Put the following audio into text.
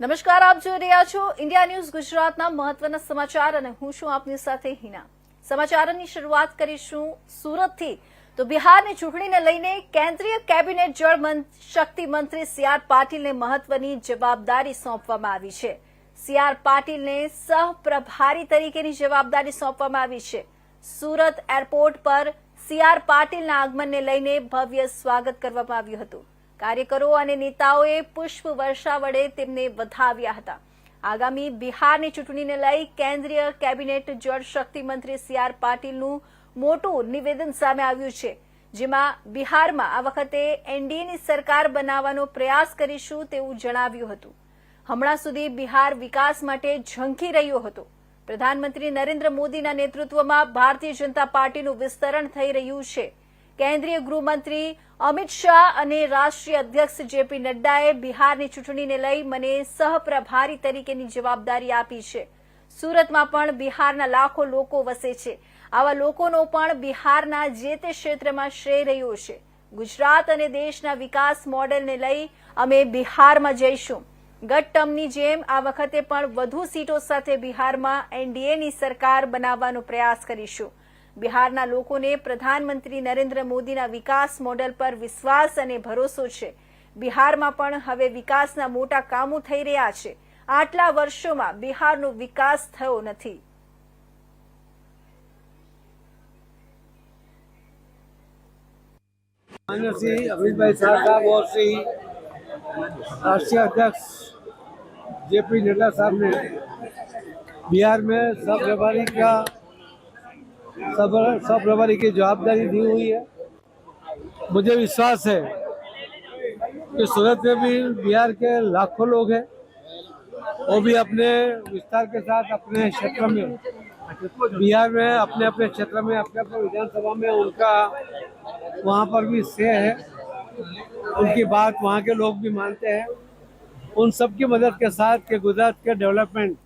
નમસ્કાર, આપ જોઈ રહ્યા છો ઇન્ડિયા ન્યૂઝ ગુજરાતના મહત્વના સમાચાર અને હું છું આપની સાથે હિના. સમાચારોની શરૂઆત કરીશું સુરતથી. તો બિહારની ચૂંટણીને લઈને કેન્દ્રીય કેબિનેટ જળ શક્તિ મંત્રી સી આર પાટીલને મહત્વની જવાબદારી સોંપવામાં આવી છે. સી આર પાટીલને સહપ્રભારી તરીકેની જવાબદારી સોંપવામાં આવી છે. સુરત એરપોર્ટ પર સી આર પાટીલના આગમનને લઈને ભવ્ય સ્વાગત કરવામાં આવ્યું હતું. કાર્યકરો અને નેતાઓએ પુષ્પ વર્ષા વડે તેમને વધાવ્યા હતા. આગામી બિહારની ચૂંટણીને લઈ કેન્દ્રીય કેબિનેટ જળ શક્તિ મંત્રી સી આર પાટીલનું મોટું નિવેદન સામે આવ્યું છે, જેમાં બિહારમાં આ વખતે એનડીએની સરકાર બનાવવાનો પ્રયાસ કરીશું તેવું જણાવ્યું હતું. હમણાં સુધી બિહાર વિકાસ માટે ઝંખી રહ્યો હતો. પ્રધાનમંત્રી નરેન્દ્ર મોદીના નેતૃત્વમાં ભારતીય જનતા પાર્ટીનું વિસ્તરણ થઈ રહ્યું છે. કેન્દ્રીય ગૃહમંત્રી અમિત શાહ અને રાષ્ટ્રીય અધ્યક્ષ જેપી નડ્ડાએ બિહારની ચૂંટણીને લઈ મને સહપ્રભારી તરીકેની જવાબદારી આપી છે. સુરતમાં પણ બિહારના લાખો લોકો વસે છે. આવા લોકોનો પણ બિહારના જે તે ક્ષેત્રમાં શ્રેય રહ્યો છે. ગુજરાત અને દેશના વિકાસ મોડેલને લઈ અમે બિહારમાં જઈશું. ગત ટર્મની જેમ આ વખતે પણ વધુ સીટો સાથે બિહારમાં એનડીએની સરકાર બનાવવાનો પ્રયાસ કરીશું. બિહારના લોકોને પ્રધાનમંત્રી નરેન્દ્ર મોદીના વિકાસ મોડેલ પર વિશ્વાસ અને ભરોસો છે બિહારમાં પણ હવે વિકાસના મોટા કામો થઈ રહ્યા છે આટલા વર્ષોમાં બિહારનો વિકાસ થયો નથી मान्य श्री अमित भाई शाह साहब और श्री राष्ट्रीय अध्यक्ष जेपी नड्डा साहब ने बिहार में सब प्रभारी का सब सब प्रभारी की जवाबदारी दी हुई है। मुझे विश्वास है कि सूरत में भी बिहार के लाखों लोग हैं। वो भी अपने विस्तार के साथ अपने क्षेत्र में, बिहार में अपने अपने क्षेत्र में, अपने अपने विधानसभा में उनका वहाँ पर भी से है। उनकी बात वहाँ के लोग भी मानते हैं। उन सब की मदद के साथ के गुजरात के डेवलपमेंट